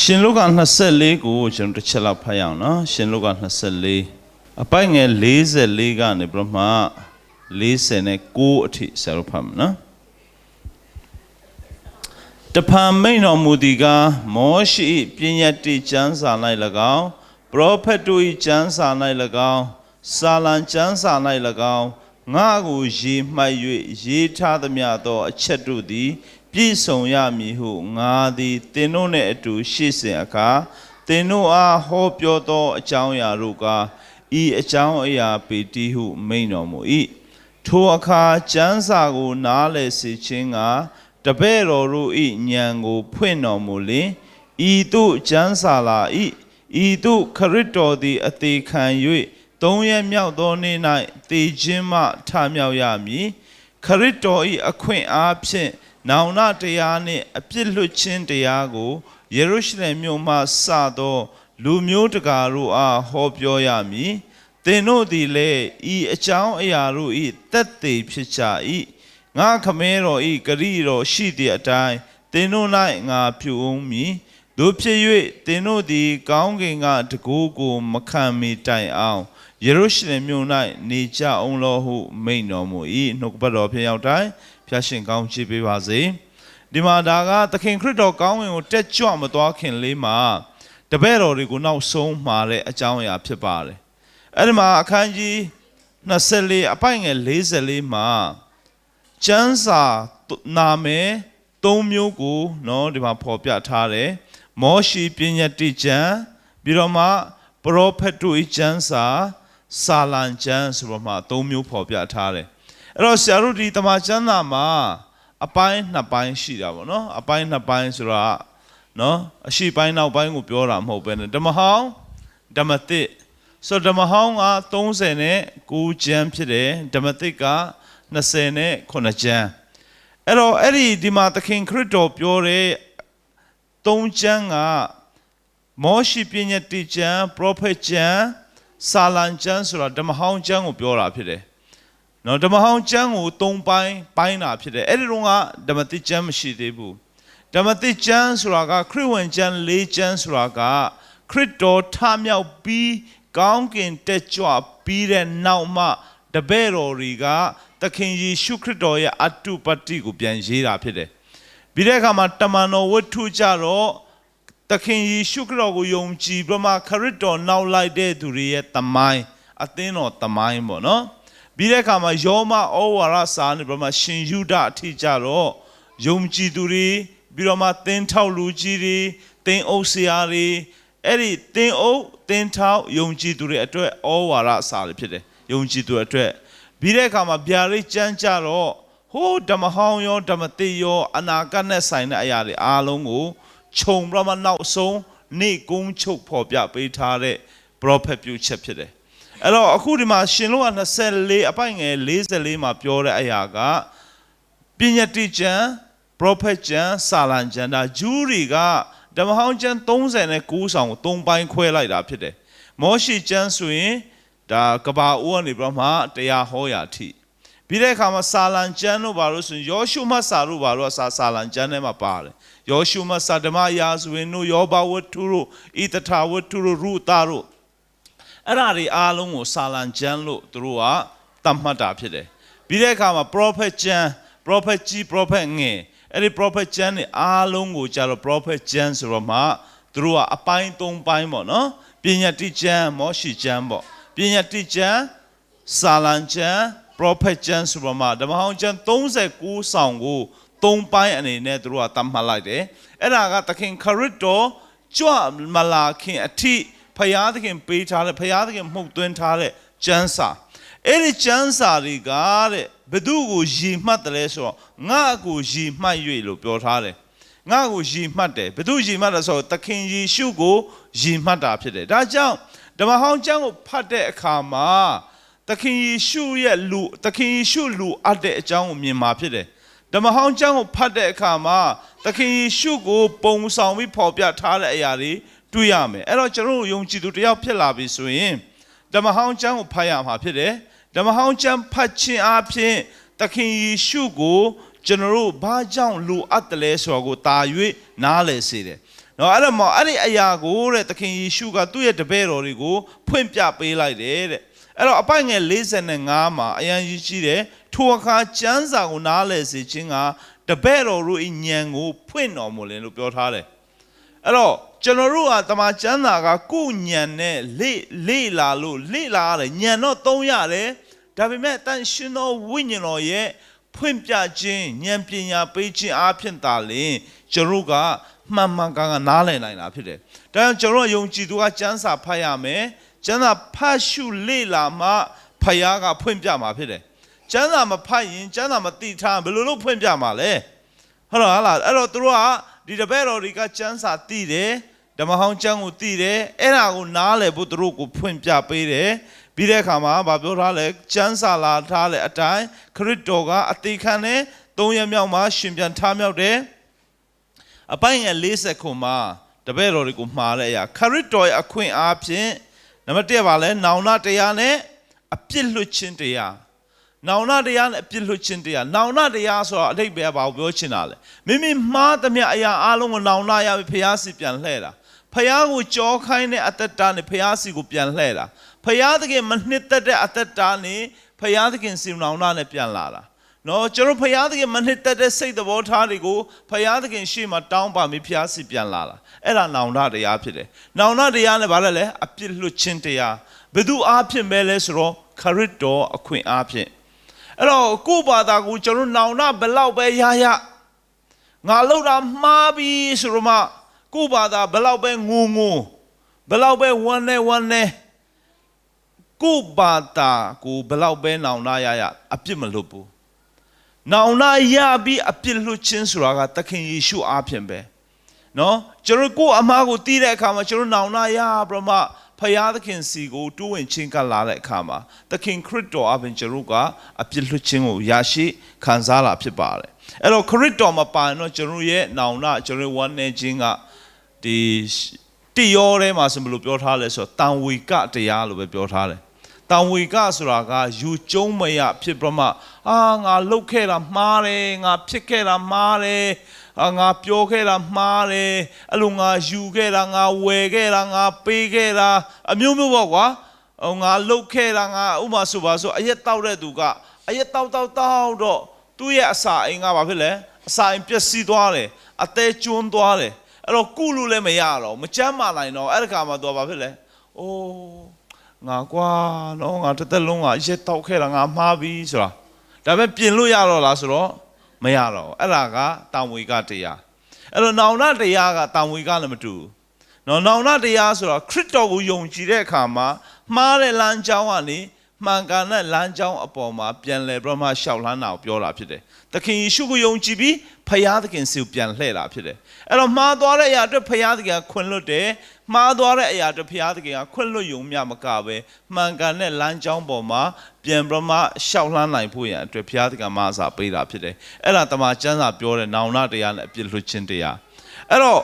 ရှင်လုကာ24ကိုကျွန်တော်တစ်ချက်လောက်ဖတ်ရအောင်နော်ရှင်လုကာ24အပိုက်ငယ်44ကနေပြီးတော့မှ49အထိဆရာတို့ဖတ်မယ်နော်တဖန်မိန်တော်မူသည်ကားမောရှိ၏ပြည့်ညတ်တိကျမ်းစာ၌၎င်းပရောဖက်တို့၏ကျမ်းစာ၌၎င်းစာလံကျမ်းစာ၌၎င်းငါကိုရေမှတ်၍ရေးထားသမျှသောအချက်တို့သည် ပြည့်စုံရမည်ဟုငါသည်သင်တို့နှင့်အတူရှေ့စဉ်အခါသင်တို့အားဟောပြောသောအကြောင်းအရာတို့ကဤအကြောင်းအရာပေတိဟုမိန်တော်မူ၏ထိုအခါကျမ်းစာကိုနားလည်စေခြင်းကတပည့်တော်တို့၏ဉာဏ်ကို ဖွင့်တော်မူလင်ဤသို့ကျမ်းစာလာ၏ဤသို့ခရစ်တော်သည်အသေးခံ၍သုံးရက်မြောက်သောနေ့၌တည်ခြင်းမှထမြောက်ရမည်ခရစ်တော်၏အခွင့်အားဖြင့် နောင်နာတရားနှင့်အပြစ်လွတ်ခြင်းတရားကိုယေရုရှလင်မြို့မှစသော လူမျိုးတကာတို့အားဟောပြောရမည်သင်တို့သည်လည်းဤအကြောင်းအရာတို့၏တက်သေးဖြစ်ကြ၏ငါခမဲတော်၏ဂရိတော်ရှိသည့်အတိုင်းသင်တို့၌ငါပြုအောင်မည်တို့ဖြစ်၍သင်တို့သည် ကောင်းကင်ကတကူကိုမခံမီတိုင်အောင်ယေရုရှလင်မြို့၌နေကြအောင်လောဟုမိန့်တော်မူ၏နှုတ်ကပတ်တော်ဖြင့်ရောက်တိုင်းဖျားရှင်ကောင်းချီးပေးပါစေဒီမှာဒါကသခင်ခရစ်တော်ကောင်းဝင်ကိုတက်ကြွမသွားခင်လေးမှာတပည့်တော်တွေကိုနောက်ဆုံးမှာတဲ့အကြောင်းအရာဖြစ်ပါတယ်အဲ့ဒီမှာအခန်းကြီး24အပိုင်ငယ်44မှာကျမ်းစာနာမည်၃မျိုးကိုเนาะဒီမှာဖော်ပြထားတယ်မောရှိပညာတိကျမ်းပြီးတော့မှပရောဖက်တို့၏ကျမ်းစာစာလံကျမ်းဆိုတော့မှ၃မျိုးဖော်ပြထားတယ် အဲ့တော့ဆရာတို့ဒီတမန်ကျမ်းစာမှာအပိုင်းနှစ်ပိုင်းရှိတာပေါ့နော်အပိုင်းနှစ်ပိုင်းဆိုတော့နော်အရှိပိုင်းနောက်ပိုင်းကိုပြောတာမဟုတ်ပဲနဲ့ဓမ္မဟောင်းဓမ္မသစ်ဆိုတော့ဓမ္မဟောင်းက30နဲ့9ကျမ်းဖြစ်တယ်ဓမ္မသစ်က20နဲ့9ကျမ်းအဲ့တော့အဲ့ဒီဒီမှာသခင်ခရစ်တော်ပြောတဲ့3ကျမ်းကမောရှိပညာတိကျမ်းပရောဖက်ကျမ်းစာလံကျမ်းဆိုတာဓမ္မဟောင်းကျမ်းကိုပြောတာဖြစ်တယ် နော်ဓမ္မဟောင်းကျမ်းကို၃ပိုင်းပိုင်းတာဖြစ်တယ်အဲ့ဒီတော့ကဓမ္မတိကျမ်းမရှိသေးဘူးဓမ္မတိကျမ်းဆိုတာကခရစ်ဝင်ကျမ်း၄ကျမ်းဆိုတာကခရစ်တော်ထမြောက်ပြီးကောင်းကင်တက်ကြွပြီးတဲ့နောက်မှတပည့်တော်တွေကသခင်ယေရှုခရစ်တော်ရဲ့အတုပတ္တိကိုပြန်ရေးတာဖြစ်တယ်ပြီးတဲ့အခါမှာတမန်တော်ဝတ္ထုကြတော့သခင်ယေရှုခရစ်တော်ကိုယုံကြည်ပြီးမှခရစ်တော်နောက်လိုက်တဲ့သူတွေရဲ့တမိုင်းအသင်းတော်တမိုင်းပေါ့နော် ပြီးတဲ့အခါမှာယောမဩဝါဒစာနဲ့ပြီးမှရှင်ယူဒအထိကြတော့ယုံကြည်သူတွေပြီးတော့မှသင်ထောက်လူကြီးတွေသင်အုပ်ဆရာတွေအဲ့ဒီသင်အုပ်သင်ထောက်ယုံကြည်သူတွေအတွက်ဩဝါဒစာတွေဖြစ်တယ်ယုံကြည်သူတွေအတွက်ပြီးတဲ့အခါမှာဗျာဒိတ်ကြမ်းကြတော့ဟိုးဓမ္မဟောင်းရောဓမ္မတိရောအနာဂတ်နဲ့ဆိုင်တဲ့အရာတွေအားလုံးကိုခြုံပြီးမှနောက်ဆုံးနေကုန်းချုပ်ဖော်ပြပေးထားတဲ့ prophet ပြုချက်ဖြစ်တယ် အဲ့တော့အခုဒီမှာရှင်လို့က24အပိုင်ငယ်44မှာပြောတဲ့အရာကပညာတိကျမ်း prophet ကျမ်းစာလံကျမ်းဒါဂျူးတွေကဓမ္မဟောင်းကျမ်း39ဆောင်ကို3ပိုင်းခွဲလိုက်တာဖြစ်တယ်မောရှိကျမ်းဆိုရင်ဒါကဘာအိုးကနေပြီးတော့မှတရားဟောရာအထိပြီးတဲ့အခါမှာစာလံကျမ်းတို့ဘာလို့ဆိုရင်ယောရှုမတ်စာတို့ဘာလို့စာစာလံကျမ်းထဲမှာပါတယ်ယောရှုမတ်စာဓမ္မရာဇဝင်တို့ယောဘဝတ္ထုတို့ဣတထာဝတ္ထုတို့ရုသားတို့ အဲ့ဒါတွေအားလုံးကိုစာလံကျမ်းလို့သူတို့ကသတ်မှတ်တာဖြစ်တယ်ပြီးတဲ့အခါမှာ prophet ကျမ်း prophet ကြီး prophet ငယ်အဲ့ဒီ prophet ကျမ်းတွေအားလုံးကိုကြတော့ prophet ကျမ်းဆိုတော့မှသူတို့ကအပိုင်း၃ပိုင်းပေါ့နော်ပညာတိကျမ်းမောရှိကျမ်းပေါ့ပညာတိကျမ်းစာလံကျမ်း prophet ကျမ်းဆိုတော့မှဓမ္မဟောင်းကျမ်း39ဆောင်ကို၃ပိုင်းအနေနဲ့သူတို့ကသတ်မှတ်လိုက်တယ်အဲ့ဒါကသခင်ခရစ်တော်ကြွမလာခင်အထိ ဖယားသခင်ပေးထားတဲ့ဖယားသခင်မှုတ်သွင်းထားတဲ့ကျမ်းစာအဲ့ဒီကျမ်းစာတွေကတဲ့ဘသူကိုယီမှတ်တယ်လဲဆိုတော့ငါ့ကိုယီမှတ်၍လို့ပြောထားတယ်ငါ့ကိုယီမှတ်တယ်ဘသူယီမှတ်လဲဆိုတော့သခင်ယေရှုကိုယီမှတ်တာဖြစ်တယ်ဒါကြောင့်ဓမ္မဟောင်းကျမ်းကိုဖတ်တဲ့အခါမှာသခင်ယေရှုရဲ့လူသခင်ယေရှုလူအပ်တဲ့အကြောင်းကိုမြင်မှာဖြစ်တယ်ဓမ္မဟောင်းကျမ်းကိုဖတ်တဲ့အခါမှာသခင်ယေရှုကိုပုံဆောင်ပြီးဖော်ပြထားတဲ့အရာတွေ တွေ့ရမယ်အဲ့တော့ကျွန်တော်တို့ယုံကြည်သူတယောက်ဖြစ်လာပြီဆိုရင်ဓမ္မဟောင်းကျမ်းကိုဖတ်ရမှာဖြစ်တယ်ဓမ္မဟောင်းကျမ်းဖတ်ခြင်းအပြင်သခင်ယေရှုကိုကျွန်တော်တို့ဘာကြောင့်လိုအပ်တယ်လဲဆိုတာကိုတာ၍နားလည်စေတယ်နော်အဲ့တော့မအဲ့ဒီအရာကိုတဲ့သခင်ယေရှုကသူ့ရဲ့တပည့်တော်တွေကိုဖွင့်ပြပေးလိုက်တယ်တဲ့အဲ့တော့အပိုင်ငယ်45မှာအရန်ကြီးရှိတယ်ထိုအခါကျမ်းစာကိုနားလည်စေခြင်းကတပည့်တော်တို့၏ဉာဏ်ကိုဖွင့်တော်မူလင်လို့ပြောထားတယ်အဲ့တော့ ကျွန်တော်တို့ကတမန်ကျမ်းစာကကိုယ်ဉာဏ်နဲ့လေလေလာလို့လေလာရတယ်ဉာဏ်တော့သုံးရတယ်ဒါပေမဲ့တန်ရှင်သောဝိညာဉ်တော်ရဲ့ဖွင့်ပြခြင်းဉာဏ်ပညာပေးခြင်းအားဖြင့်သာလျှင်ကျွန်တော်တို့ကမှန်မှန်ကန်ကန်နားလည်နိုင်တာဖြစ်တယ်။ဒါကြောင့်ကျွန်တော်တို့ယုံကြည်သူကကျမ်းစာဖတ်ရမယ်။ကျမ်းစာဖတ်ရှုလေ့လာမှဖယားကဖွင့်ပြမှာဖြစ်တယ်။ကျမ်းစာမဖတ်ရင်ကျမ်းစာမသိထားဘယ်လိုလုပ်ဖွင့်ပြမှာလဲ။ဟုတ်လားဟုတ်လားအဲ့တော့သူတို့ကဒီတပည့်တော်တွေကကျမ်းစာသိတယ် ဓမ္မဟောင်းကျမ်းကိုသိတယ်အဲ့ဒါကိုနားလည်ဖို့သူတို့ကိုဖွင့်ပြပေးတယ်ပြီးတဲ့အခါမှာဗာပြောထားလဲကျမ်းစာလာထားလဲအတိုင်းခရစ်တော်ကအသေးခံနဲ့သုံးရမြောက်မှာရှင်ပြန်ထားမြောက်တယ်အပိုင်းငယ်40ခုမှာတပည့်တော်တွေကိုမှားတဲ့အရာခရစ်တော်ရဲ့အခွင့်အားဖြင့်နံပါတ်1ပါလဲနောင်နာတရားနဲ့အပြစ်လွတ်ခြင်းတရားနောင်နာတရားနဲ့အပြစ်လွတ်ခြင်းတရားနောင်နာတရားဆိုတော့အတိတ်ပဲဘာကိုပြောချင်တာလဲမိမိမှားသမျှအရာအလုံးကိုနောင်နာရပြီးဖျားစီပြန်လှဲ့တာ ဖျားကိုကြောခိုင်းတဲ့အသက်တာနဲ့ဖျားစီကိုပြန်လှဲ့တာဖျားသခင်မနှစ်သက်တဲ့အသက်တာနဲ့ဖျားသခင်စီနောင်နာနဲ့ပြန်လာတာနော်ကျွန်တော်ဖျားသခင်မနှစ်သက်တဲ့စိတ်သဘောထားတွေကိုဖျားသခင်ရှေ့မှာတောင်းပါပြီးဖျားစီပြန်လာတာအဲ့ဒါနောင်နာတရားဖြစ်တယ်နောင်နာတရားနဲ့ဗါလဲလဲအပြစ်လွတ်ခြင်းတရားဘယ်သူအားဖြင့်ပဲလဲဆိုတော့ခရစ်တော်အခွင့်အားဖြင့်အဲ့တော့ကိုယ့်ဘာသာကိုကျွန်တော်နောင်နာဘယ်လောက်ပဲရရငါလောက်တာမှားပြီဆိုတော့မှ ကိုယ့်ဘာသာဘယ်လောက်ပဲငိုငိုဘယ်လောက်ပဲဝမ်းနေဝမ်းနေကိုယ့်ဘာသာကိုဘယ်လောက်ပဲနောင်နာရရအပြစ်မလွတ်ဘူးနောင်နာရပြီးအပြစ်လွတ်ခြင်းဆိုတာကသခင်ယေရှုအားဖြင့်ပဲနော်ကျွန်တော်ကိုယ့်အမားကိုတီးတဲ့အခါမှာကျွန်တော်နောင်နာရပြမဖယားသခင်စီကိုတိုးဝင်ချင်းကလာတဲ့အခါမှာသခင်ခရစ်တော်အပြင်ကျွန်တော်ကအပြစ်လွတ်ခြင်းကိုရရှိခံစားလာဖြစ်ပါတယ်အဲ့တော့ခရစ်တော်မပါရင်တော့ကျွန်တော်ရဲ့နောင်နာကျွန်တော်ဝမ်းနေခြင်းက ဒီတိရောထဲမှာဆိုဘယ်လိုပြောထားလဲဆိုတော့တန်ဝေကတရားလို့ပဲပြောထားတယ်တန်ဝေကဆိုတာကယူကျုံးမရဖြစ်ပြမအာငါလှုပ်ခဲ့တာမှားတယ်ငါဖြစ်ခဲ့တာမှားတယ်အာငါပြောခဲ့တာမှားတယ်အဲ့လိုငါယူခဲ့တာငါဝယ်ခဲ့တာငါပေးခဲ့တာအမျိုးမျိုးပေါ့ကွာဟိုငါလှုပ်ခဲ့တာငါဥမာဆိုပါဆိုအရက်တောက်တဲ့သူကအရက်တောက်တောက်တောက်တော့သူ့ရဲ့အစာအိမ်ကဘာဖြစ်လဲအစာအိမ်ပျက်စီးသွားတယ်အသေးကျွန်းသွားတယ် အဲ့တော့ကုလို့လည်းမရတော့မကြမ်းမာနိုင်တော့အဲ့ဒီခါမှာသူကဘာဖြစ်လဲအိုးငါကွာနော်ငါတစ်သက်လုံးကအရက်တောက်ခဲ့တာငါမှားပြီဆိုတာဒါပေမဲ့ပြင်လို့ရတော့လားဆိုတော့မရတော့ဘူးအဲ့ဒါကတာဝေကတရားအဲ့တော့နောင်နာတရားကတာဝေကလည်းမတူဘူးနော်နောင်နာတရားဆိုတော့ခရစ်တော်ကိုယုံကြည်တဲ့အခါမှာမှားတဲ့လမ်းကြောင်းကနေ မှန်ကန်တဲ့လမ်းကြောင်းအပေါ်မှာပြန်လဲပြမရှောက်လှမ်းတာကိုပြောတာဖြစ်တယ်။သခင်ယေရှုကိုယုံကြည်ပြီးဖယားသခင်စီကိုပြန်လှည့်တာဖြစ်တယ်။အဲ့တော့မှားသွားတဲ့အရာအတွက်ဖယားသခင်ကခွင့်လွတ်တယ်။မှားသွားတဲ့အရာအတွက်ဖယားသခင်ကခွင့်လွတ်ယုံမြမကပဲမှန်ကန်တဲ့လမ်းကြောင်းပေါ်မှာပြန်ပြမရှောက်လှမ်းနိုင်ဖို့ရန်အတွက်ဖယားသခင်မအစာပေးတာဖြစ်တယ်။အဲ့ဒါတမန်ကျမ်းစာပြောတဲ့နောင်နာတရားနဲ့အပြစ်လွတ်ခြင်းတရား။အဲ့တော့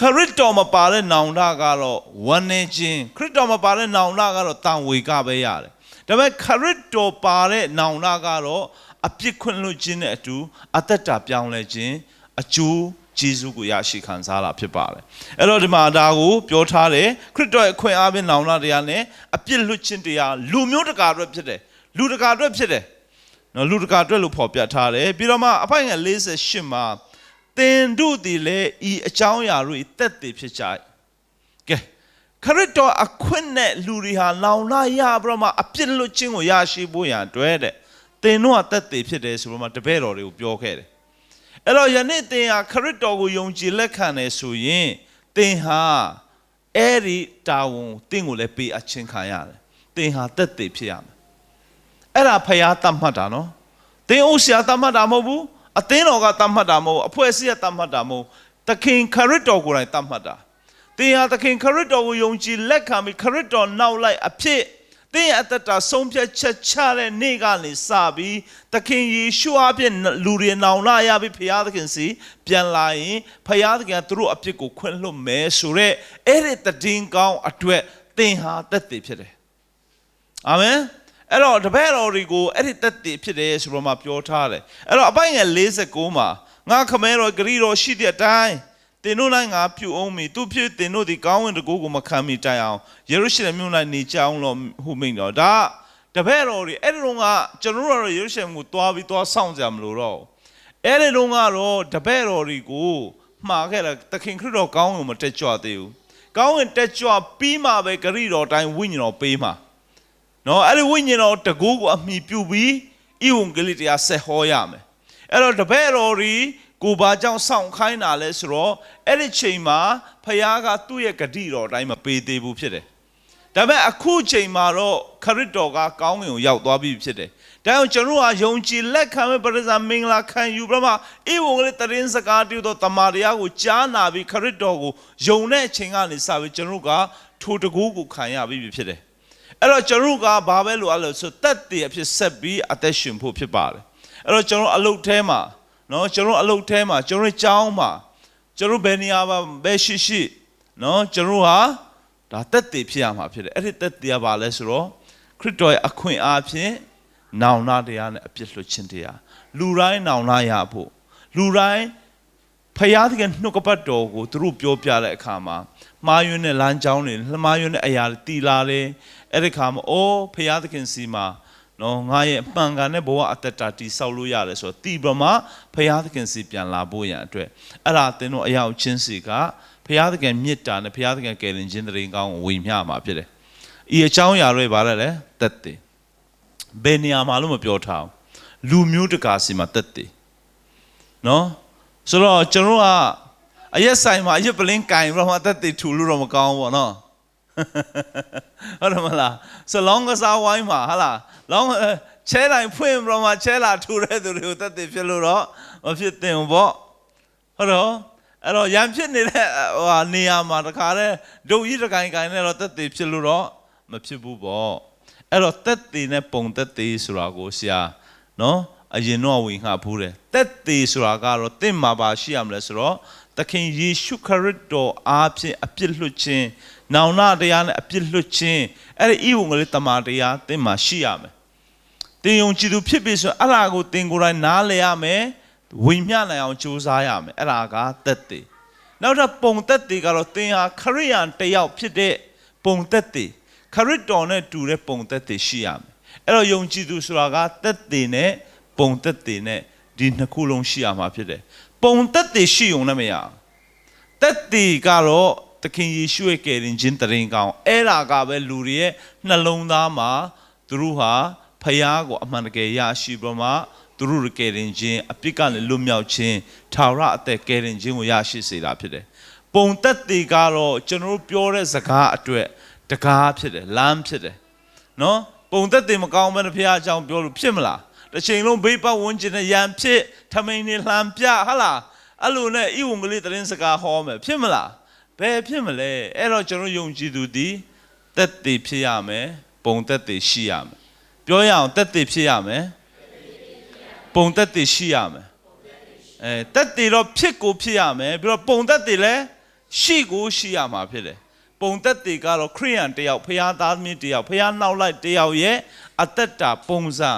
ခရစ်တော်မပါတဲ့နောင်နာကတော့ဝန်းနေခြင်းခရစ်တော်မပါတဲ့နောင်နာကတော့တန်ဝေကပဲရတယ်။ ဒါပေမဲ့ခရစ်တော်ပါတဲ့နောင်နာကတော့အပြစ်ခွင့်လွတ်ခြင်းနဲ့အတူအသက်တာပြောင်းလဲခြင်းအကျိုးဂျေဇုကိုရရှိခံစားလာဖြစ်ပါတယ်အဲ့တော့ဒီမှာဒါကိုပြောထားတယ်ခရစ်တော်ရဲ့အခွင့်အားဖြင့်နောင်နာတရားနဲ့အပြစ်လွတ်ခြင်းတရားလူမျိုးတကာအတွက်ဖြစ်တယ်လူတကာအတွက်ဖြစ်တယ်နော်လူတကာအတွက်လို့ဖော်ပြထားတယ်ပြီးတော့မှအဖိုင်ငယ်48မှာသင်တို့သည်လည်းဤအကြောင်းအရာတို့တက်တည်ဖြစ်ကြကဲ ခရစ်တော်အခွင့်နဲ့လူတွေဟာလောင်လာရပြီးတော့မှအပြစ်လွတ်ခြင်းကိုရရှိဖို့ရန်အတွက်တဲ့သင်တို့ကတက်တည်ဖြစ်တယ်ဆိုတော့မှတပည့်တော်တွေကိုပြောခဲ့တယ်အဲ့တော့ယနေ့သင်ဟာခရစ်တော်ကိုယုံကြည်လက်ခံတယ်ဆိုရင်သင်ဟာအဲ့ဒီတာဝန်သင်ကိုလည်းပေးအပ်ခြင်းခံရတယ်သင်ဟာတက်တည်ဖြစ်ရမယ်အဲ့ဒါဖျားတတ်မှတ်တာနော်သင်အိုးဆရာတတ်မှတ်တာမဟုတ်ဘူးအသင်းတော်ကတတ်မှတ်တာမဟုတ်အဖွဲ့အစည်းကတတ်မှတ်တာမဟုတ်သခင်ခရစ်တော်ကိုယ်တိုင်တတ်မှတ်တာ သင်ဟာသခင်ခရစ်တော်ကိုယုံကြည်လက်ခံပြီးခရစ်တော်နောက်လိုက်အဖြစ်သင်ရဲ့အသက်တာဆုံးဖြတ်ချက်ချတဲ့နေ့ကနေစပြီးသခင်ယေရှုအဖြစ်လူတွေနောင်လာရပြီးဖခင်သခင်စီပြန်လာရင်ဖခင်သခင်ကသူတို့အပြစ်ကိုခွင့်လွှတ်မယ်ဆိုတော့အဲ့ဒီတည်င်းကောင်းအတွက်သင်ဟာတက်တည်ဖြစ်တယ်အာမင်အဲ့တော့တပည့်တော်တွေကိုအဲ့ဒီတက်တည်ဖြစ်တယ်ဆိုတော့မှပြောထားတယ်အဲ့တော့အပိုင်ငယ်49မှာငါခမဲတော်ဂရီတော်ရှိတဲ့အတိုင်း တင်တို့၌ငါပြုအောင်မီသူဖြစ်တင်တို့သည်ကောင်းဝင်တကူကိုမခံမီတိုင်အောင်ယေရုရှလင်မြို့၌နေကြအောင်လို့ဟုမိန်တော်ဒါတပည့်တော်တွေအဲ့ဒီတော့ကကျွန်တော်တို့ကတော့ယေရုရှလင်ကိုတွားပြီးတွားဆောင်ကြမလို့တော့အဲ့ဒီတော့ကတော့တပည့်တော်တွေကိုမှားခဲ့တာသခင်ခရစ်တော်ကောင်းဝင်မတက်ကြွသေးဘူးကောင်းဝင်တက်ကြွပြီးမှပဲဂရိတော်တိုင်းဝိညာဉ်တော်ပေးမှာနော်အဲ့ဒီဝိညာဉ်တော်တကူကိုအမိပြုပြီးဤဝန်ကလေးတရားဆက်ဟောရမယ်အဲ့တော့တပည့်တော်ဒီ ကိုဘာကြောင့်စောင့်ခိုင်းတာလဲဆိုတော့အဲ့ဒီချိန်မှာဖခင်ကသူ့ရဲ့ဂတိတော်အတိုင်းမပေးသေးဘူးဖြစ်တယ်ဒါပေမဲ့အခုချိန်မှာတော့ခရစ်တော်ကကောင်းကင်ကိုရောက်သွားပြီဖြစ်တယ်ဒါကြောင့်ကျွန်တော်ကယုံကြည်လက်ခံမဲ့ပရိသတ်မင်္ဂလာခံယူပြီးမှဤဝန်ကလေးတရင်စကားတူတော့တမာတရားကိုကြားနာပြီးခရစ်တော်ကိုယုံတဲ့အချိန်ကနေစပြီးကျွန်တော်ကထိုတကူကိုခံရပြီဖြစ်တယ်အဲ့တော့ကျွန်တော်ကဘာပဲလို့အဲ့လိုဆိုတက်တည်အဖြစ်ဆက်ပြီးအသက်ရှင်ဖို့ဖြစ်ပါတယ်အဲ့တော့ကျွန်တော်အလုတ်ထဲမှာ နော်ကျွန်တော်အလုတ်ထဲမှာကျွန်တော်ကြောင်းမှာကျွန်တော်ဘယ်နေရာမှာဘယ်ရှိရှိနော်ကျွန်တော်ဟာဒါတက်တည်ဖြစ်ရမှာဖြစ်တယ်အဲ့ဒီတက်တည်ကဘာလဲဆိုတော့ခရစ်တော်ရဲ့အခွင့်အားဖြင့်နောင်နာတရားနဲ့အပြစ်လွတ်ခြင်းတရားလူတိုင်းနောင်နာရဖို့လူတိုင်းဖယားသခင်နှုတ်ကပတ်တော်ကိုသူတို့ပြောပြတဲ့အခါမှာမှားယွင်းတဲ့လမ်းကြောင်းတွေမှားယွင်းတဲ့အရာတွေတီလာတယ်အဲ့ဒီခါမှာအိုးဖယားသခင်စီမှာ နော်ငါရဲ့အမှန်ကန်တဲ့ဘဝအတ္တတာတီဆောက်လို့ရတယ်ဆိုတော့တီပမာဖယားသခင်စီပြန်လာဖို့ရန်အတွက်အဲ့ဒါသင်တို့အရောက်ချင်းစီကဖယားသခင်မြစ်တာနဲ့ဖယားသခင်ကယ်တင်ခြင်းတရင်ကောင်းကိုဝေမျှမှာဖြစ်တယ်ဤအကြောင်းအရာတွေဘာလဲလဲတက်တယ်ဘယ်နေရာမှာလို့မပြောထားဘူးလူမျိုးတကာစီမှာတက်တယ်နော်ဆိုတော့ကျွန်တော်ကအရက်ဆိုင်မှာအရက်ပလင်းကင်ပြီးတော့မှအသက်တည်ထူလို့တော့မကောင်းဘူးပေါ့နော် ဟုတ်တယ်မလားစလောင်းကစားဝိုင်းမှာဟာလားလောင်းချဲတိုင်းဖွင့်ပြီးတော့မှချဲလာထူတဲ့သူတွေကိုအသက်တည်ဖြစ်လို့တော့မဖြစ်သင့်ဘူးပေါ့ဟုတ်တော့အဲ့တော့ရံဖြစ်နေတဲ့ဟိုဟာနေရာမှာတခါတည်းဒုတ်ကြီးတကိုင်ကိုင်နဲ့တော့တက်တည်ဖြစ်လို့တော့မဖြစ်ဘူးပေါ့အဲ့တော့တက်တည်နဲ့ပုံတက်တည်ဆိုတာကိုဆရာနော်အရင်တော့ဝင်ငှဘူးတယ်တက်တည်ဆိုတာကတော့တင့်မှာပါရှိရမလဲဆိုတော့သခင်ယေရှုခရစ်တော်အားဖြင့်အပြစ်လွတ်ခြင်း နောင်နာတရားနဲ့အပြစ်လွတ်ခြင်းအဲ့ဒီဤဝင်ကလေးတမန်တရားတင့်မှာရှိရမယ်တင်ယုံကြည်သူဖြစ်ပြီဆိုရင်အဲ့ဒါကိုတင်ကိုယ်တိုင်နားလည်ရမယ်ဝိညာဉ်နိုင်အောင်ကြိုးစားရမယ်အဲ့ဒါကတက်တည်နောက်ထပ်ပုံတက်တည်ကတော့တင်ဟာခရိယန်တစ်ယောက်ဖြစ်တဲ့ပုံတက်တည်ခရစ်တော်နဲ့တူတဲ့ပုံတက်တည်ရှိရမယ်အဲ့တော့ယုံကြည်သူဆိုတာကတက်တည်နဲ့ပုံတက်တည်နဲ့ဒီနှစ်ခုလုံးရှိရမှာဖြစ်တယ်ပုံတက်တည်ရှိုံနဲ့မရဘူးတက်တည်ကတော့ သခင်ယေရှုရဲ့ကယ်တင်ခြင်းတရင်ကောင်းအဲ့ဒါကပဲလူတွေရဲ့နှလုံးသားမှာသူတို့ဟာဖယားကိုအမှန်တကယ်ရရှိပြီးမှသူတို့ရဲ့ကယ်တင်ခြင်းအပြစ်ကနေလွတ်မြောက်ခြင်းထာဝရအသက်ကယ်တင်ခြင်းကိုရရှိစေတာဖြစ်တယ်။ပုံသက်တည်ကတော့ကျွန်တော်တို့ပြောတဲ့စကားအတွက်တကားဖြစ်တယ်လမ်းဖြစ်တယ်။နော်ပုံသက်တည်မကောင်းဘဲနဲ့ဖယားအကြောင်းပြောလို့ဖြစ်မလား။တစ်ချိန်လုံးဘေးပတ်ဝန်းကျင်နဲ့ရန်ဖြစ်ထမိန်နေလှမ်းပြဟလားအဲ့လိုနဲ့ဤဝင်ကလေးသတင်းစကားဟောမယ်ဖြစ်မလား။ ဘယ်ဖြစ်မလဲအဲ့တော့ကျွန်တော်ယုံကြည်သူဒီသက်တည်ဖြစ်ရမယ်ပုံသက်တည်ရှိရမယ်ပြောရအောင်သက်တည်ဖြစ်ရမယ်ပုံသက်တည်ရှိရမယ်အဲသက်တည်တော့ဖြစ်ကိုဖြစ်ရမယ်ပြီးတော့ပုံသက်တည်လည်းရှိကိုရှိရမှာဖြစ်တယ်ပုံသက်တည်ကတော့ခရိယန်တယောက်ဖခင်သားသမီးတယောက်ဖခင်နောက်လိုက်တယောက်ရဲ့အသက်တာပုံစံ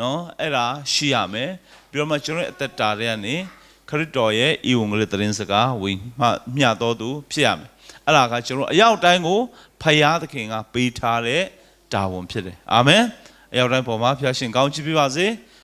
နော်အဲ့ဒါရှိရမယ်ပြီးတော့မှကျွန်တော်ရဲ့အသက်တာတွေကနေ ခရစ်တော်ရဲ့ဤဝင်ကလေးသတင်းစကားဝင်မှမျှတော်သူဖြစ်ရမယ်အဲ့ဒါကကျွန်တော်အရောက်တိုင်းကိုဖခင်သခင်ကပေးထားတဲ့တာဝန်ဖြစ်တယ်အာမင်အရောက်တိုင်းပေါ်မှာဖျားရှင်ကောင်းချီးပေးပါစေ။